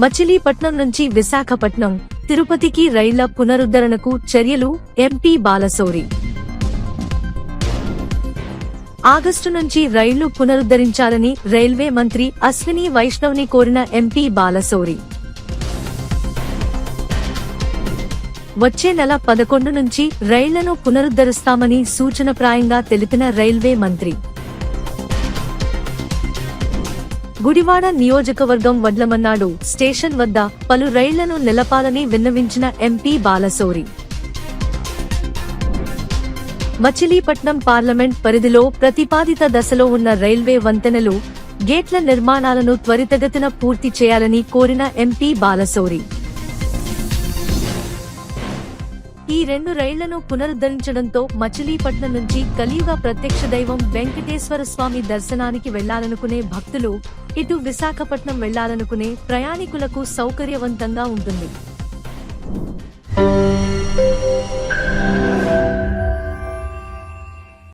మచిలీపట్నం నుంచి విశాఖపట్నం తిరుపతికి రైళ్ళ పునరుద్ధరణకు చర్యలు ఎంపీ బాలశౌరి ఆగస్టు నుంచి రైళ్ళు పునరుద్ధరించాలని రైల్వే మంత్రి అశ్విని వైష్ణవ్ని కోరిన ఎంపీ బాలశౌరి వచ్చే నెల పదకొండు నుంచి రైళ్ళను పునరుద్ధరిస్తామని సూచనప్రాయంగా తెలిపిన రైల్వే మంత్రి. గుడివాడ నియోజకవర్గం వడ్లమన్నాడు. స్టేషన్ వద్ద పలు రైళ్ళను నిలపాలని విన్నవించిన ఎంపీ బాలసోరి. మచిలీపట్నం పార్లమెంట్ పరిధిలో ప్రతిపాదిత దశలో ఉన్న రైల్వే వంతెనలు గేట్ల నిర్మాణాలను త్వరితగతిన పూర్తి చేయాలని కోరిన ఎంపీ బాలసోరి. ఈ రెండు రైళ్ళను పునరుద్ధరించడంతో మచిలీపట్నం నుంచి కలియుగ ప్రత్యక్ష దైవం వెంకటేశ్వర స్వామి దర్శనానికి వెళ్ళాలనుకునే భక్తులు ఇటు విశాఖపట్నం వెళ్ళాలనుకునే ప్రయాణికులకు సౌకర్యవంతంగా ఉంటుంది.